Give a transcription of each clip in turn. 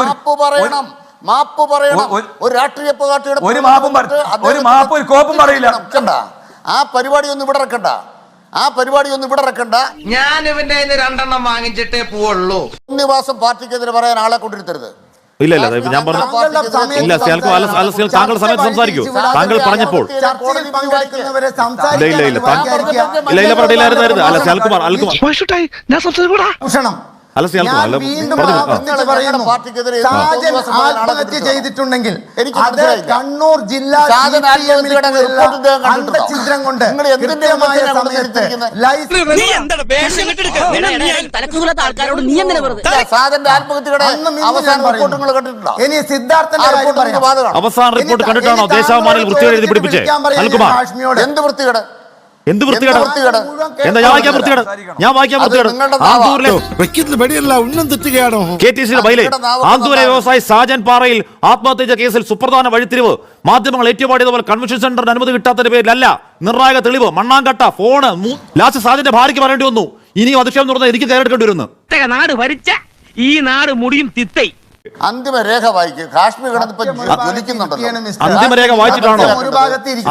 മാപ്പ് പറയണം മാപ്പ് പറയണം. ഒരു- രാഷ്ട്രീയ പാർട്ടിയുടെ ഒരു മാപ്പും ഒരു മാപ്പും ഒരു കോപ്പും പറയില്ല. ആ പരിപാടി ഒന്നും ഇവിടെ ഇറക്കണ്ട ആ പരിപാടി ഒന്നും ഇവിടെ ഇറക്കണ്ട ഞാൻ ഇവന്റെ രണ്ടെണ്ണം വാങ്ങിച്ചിട്ടേ പോവുള്ളൂ. നിവാസം പാർട്ടിക്കെതിരെ പറയാൻ ആളെ കൊണ്ടിരുത്തരുത് ഇല്ല ഇല്ല ഞാൻ പറഞ്ഞു ഇല്ല താങ്കൾ സമയത്ത് സംസാരിക്കൂ. താങ്കൾ പറഞ്ഞപ്പോൾ ഇല്ല ഇല്ല ഇല്ല ഇല്ല പറഞ്ഞില്ലായിരുന്നു അല്ല സിയാൽകുമാർ അൽകുമാർ ഞാൻ അല്ല ആത്മഹത്യ ചെയ്തിട്ടുണ്ടെങ്കിൽ എനിക്ക് അത് മനസ്സിലായില്ല. കണ്ണൂർ ജില്ലാ കൊണ്ട് കൃത്യമായ സമയത്ത് ഇനി സിദ്ധാർത്ഥന്റെ കാര്യം റിപ്പോർട്ട് പറയാം. നിങ്ങൾക്ക് അവസാന റിപ്പോർട്ട് കണ്ടിട്ടാണോ ദേശാഭിമാനിൽ വൃത്തികേട് എഴുതി പിടിപ്പിച്ചേ വിളിക്കാൻ അൽകുമാർ. എന്ത് വൃത്തികേട്? എന്ത് വൃത്തികേട്? എന്താ ഞാൻ വായിക്കാൻ വൃത്തികേട്? ഞാൻ വായിക്കാൻ വൃത്തികേട്. ആന്തൂരിലെ കെ ടി സിയുടെ ബൈലെ. വ്യവസായി സാജൻ പാറയിൽ ആത്മഹത്യ കേസിൽ സുപ്രധാന വഴിത്തിരിവ്. മാധ്യമങ്ങൾ ഏറ്റുപാടിയതുപോലെ കൺവെൻഷൻ സെന്ററിന് അനുമതി കിട്ടാത്തതിന്റെ പേരിലല്ല. നിർണായക തെളിവ്. മണ്ണാങ്കട്ട ഫോണ് ലാസ്റ്റ് സാജന്റെ ഭാര്യയ്ക്ക് പറയേണ്ടി വന്നു. ഇനിയും അധിക്ഷേപം തുടർന്ന് എനിക്ക് കയറെടുക്കേണ്ടി വരുന്നു. നാട് ഭരിച്ച ഈ നാട് മുടിയും തിത്തൈ. അന്തിമ രേഖ വായിക്കും. കാശ്മീർ കിടന്നിപ്പോ വായിച്ചിട്ടാണോ? ഒരു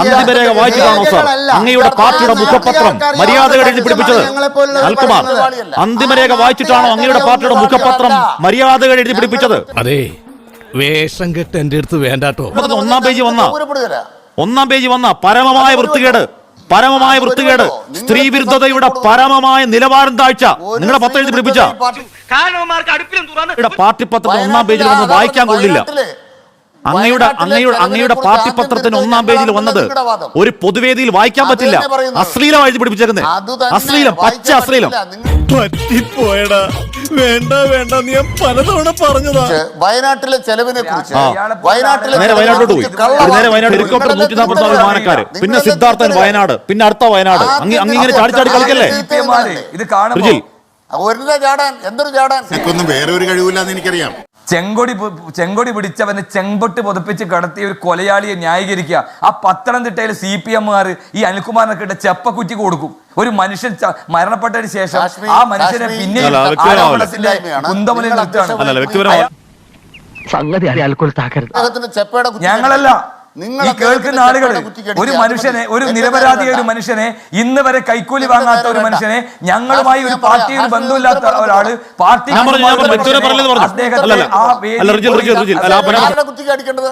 അന്തിമ രേഖ വായിച്ചിട്ടാണോ സാർ? അങ്ങയുടെ പാർട്ടിയുടെ മുഖപത്രം മര്യാദകൾ എഴുതി പിടിപ്പിച്ചത് അൽകുമാർ. അന്തിമരേഖ അന്തിമ രേഖ വായിച്ചിട്ടാണോ അങ്ങയുടെ പാർട്ടിയുടെ മുഖപത്രം മര്യാദകൾ എഴുതി പിടിപ്പിച്ചത്? അതെ. വേഷം കെട്ട് എന്റെ അടുത്ത് വേണ്ടാട്ടോ. ഒന്നാം പേജ് വന്ന. ഒന്നാം പേജ് വന്ന. പരമമായ വൃത്തികേട്. പരമമായ വൃത്തികേട് സ്ത്രീ വിരുദ്ധതയുടെ പരമമായ നിലവാരം താഴ്ച നിങ്ങളുടെ പത്രം എഴുതി പിടിപ്പിച്ച. പാർട്ടി- പത്രത്തിന് ഒന്നാം പേജിൽ വന്ന് വായിക്കാൻ കൊള്ളില്ല. അങ്ങയുടെ അങ്ങയുടെ അങ്ങയുടെ പാർട്ടി പത്രത്തിന് ഒന്നാം പേജിൽ വന്നത് ഒരു പൊതുവേദിയിൽ വായിക്കാൻ പറ്റില്ല. അശ്ലീലം എഴുതി പിടിപ്പിച്ചേക്കുന്നത് അശ്ലീലം പച്ച അശ്ലീലം. പറ്റിപ്പോയടാ. വേണ്ട വേണ്ട. നീ ഞാൻ പലതവണ പറഞ്ഞതാ. വയനാട്ടിലെ ചെലവിനെ കുറിച്ച്. വയനാട്ടിലെ നേരെ ചെലവിനെ വയനാട്ടിലോട്ട് പോയി. നേരെ വയനാട് ഹെലികോപ്റ്റർ നൂറ്റി നാൽപ്പത്തി നാല് വിമാനക്കാര് പിന്നെ സിദ്ധാർത്ഥൻ വയനാട് പിന്നെ അടുത്ത വയനാട്. അങ്ങനെ അങ്ങിങ്ങനെ ചാടി ചാടി കളിക്കല്ലേ? ഇത് കാണുമ്പോൾ ഒരു ചാടാൻ എന്തൊരു ചാടാൻ വേറെ ഒരു കഴിവില്ലാന്ന് എനിക്കറിയാം. ചെങ്കൊടി ചെങ്കൊടി പിടിച്ചവനെ ചെങ്കൊട്ട് പുതപ്പിച്ച് കടത്തിയ ഒരു കൊലയാളിയെ ന്യായീകരിക്കുക. ആ പത്തനംതിട്ടയിൽ സി പി എമ്മുകാർ ഈ അനിൽകുമാറിനൊക്കെ ഇട്ട ചെപ്പക്കുറ്റി കൊടുക്കും. ഒരു മനുഷ്യൻ മരണപ്പെട്ടതിന് ശേഷം ആ മനുഷ്യനെ പിന്നെ കുന്തമലിന്റെ. ആരോപണത്തിന്റെ നിർത്തുകയാണ് സംഗതി ഞങ്ങളല്ല. നിങ്ങൾ ഈ കേൾക്കുന്ന ആളുകൾ. ഒരു മനുഷ്യനെ ഒരു നിരപരാധിയായ ഒരു മനുഷ്യനെ ഇന്ന് വരെ കൈക്കൂലി വാങ്ങാത്ത ഒരു മനുഷ്യനെ ഞങ്ങളുമായി ഒരു പാർട്ടിയിൽ ബന്ധമില്ലാത്ത ഒരാൾ ഒരാൾ പാർട്ടി അദ്ദേഹത്തെ അല്ലല്ല. ആ കുറ്റിക്ക് അടിക്കേണ്ടത്?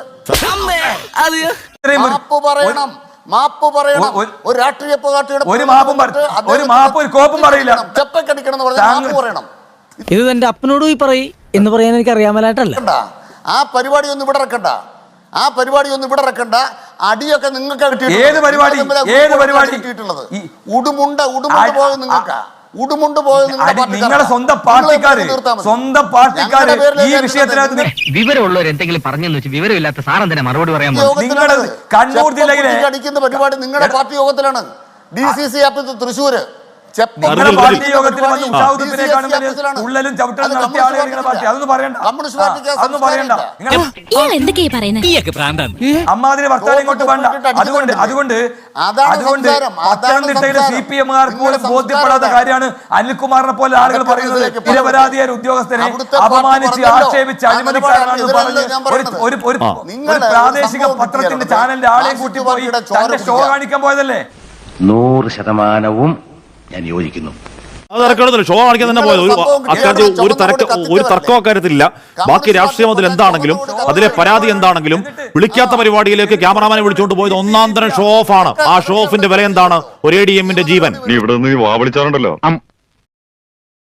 പറയണം. മാപ്പ് പറയണം. ഒരു- രാഷ്ട്രീയ പാർട്ടിയുടെ ഒരു മാപ്പും ഒരു മാപ്പ് ഒരു കോപ്പും പറയില്ല. ചെപ്പക്കടിക്കണം എന്ന് പറഞ്ഞാൽ മാപ്പ് പറയണം. ഇത് എന്റെ അപ്പനോട് പോയി പറയും എന്ന് പറയാൻ എനിക്ക് അറിയാമലായിട്ടല്ല. ആ പരിപാടി ഒന്നും ഇവിടെ ഇറക്കണ്ട. ആ പരിപാടി ഒന്നും ഇവിടെ ഇറക്കണ്ട അടിയൊക്കെ നിങ്ങൾക്ക് കിട്ടിയിട്ടുള്ളത്. ഏത് പരിപാടി? ഏത് ഉടുമുണ്ട് പരിപാടി? കിട്ടിയിട്ടുള്ളത്. ഉടുമുണ്ട ഉടുമുണ്ട് പോയത് നിങ്ങൾക്ക്. ഉടുമുണ്ട് പോയത് നിങ്ങളുടെ സ്വന്തം പാർട്ടിക്കാര്. പാർട്ടിക്കാര് ഈ വിഷയത്തിനകത്ത് വിവരമുള്ളവർ എന്തെങ്കിലും പറഞ്ഞെന്ന് വെച്ച് വിവരമില്ലാത്ത സാറൻ തന്നെ മറുപടി പറയാൻ. നിങ്ങളുടെ കണ്ണൂർ ജില്ലയിലെ- അടിക്കുന്ന പരിപാടി നിങ്ങളുടെ പാർട്ടി യോഗത്തിലാണ് D C C office Thrissur. അമ്മാതിരി വർത്താനം ഇങ്ങോട്ട് വേണ്ട അതുകൊണ്ട് അതുകൊണ്ട് അതുകൊണ്ട് സംസാരം. അതാണ് പത്തനംതിട്ടയിലെ സി സംസാരം. പി എമ്മുകാർക്ക് പോലും ബോധ്യപ്പെടാത്ത കാര്യമാണ് അനിൽകുമാറിനെ പോലെ ആളുകൾ പറയുന്നത് ഉദ്യോഗസ്ഥരെ നിരപരാധിയായ ഒരു ഉദ്യോഗസ്ഥനെ അപമാനിച്ച് ആക്ഷേപിച്ച് അഴിമതിക്കാരനാണെന്ന് നിലപാടാണ് പറഞ്ഞ് ഞാൻ ഒരു പറയുന്നത്. ഒരു ഒരു നിങ്ങൾ പ്രാദേശിക പത്രത്തിന്റെ ചാനലിന്റെ ആളെയും കൂട്ടി പോയി തന്റെ ഷോ കാണിക്കാൻ പോയതല്ലേ നൂറ് ശതമാനവും ഞാൻ യോജിക്കുന്നു. അത് ഇറക്കണമെന്നില്ല ഷോ കാണിക്കാൻ തന്നെ പോയത്. ഒരു അക്കാര്യത്തിൽ ഒരു തർക്ക ഒരു തർക്കവും അക്കാര്യത്തിലില്ല ബാക്കി രാഷ്ട്രീയം അതിൽ എന്താണെങ്കിലും അതിലെ പരാതി എന്താണെങ്കിലും വിളിക്കാത്ത പരിപാടിയിലേക്ക് ക്യാമറാമാനെ വിളിച്ചുകൊണ്ട് പോയത് ഒന്നാം തരം ഷോ ഓഫ് ആണ്. ആ ഷോ ഓഫിന്റെ വില എന്താണ്? ഒരു എ ഡി എമ്മിന്റെ ജീവൻ. നീ ഇവിടെ നിന്ന് വാ വിളിച്ചാറുണ്ടല്ലോ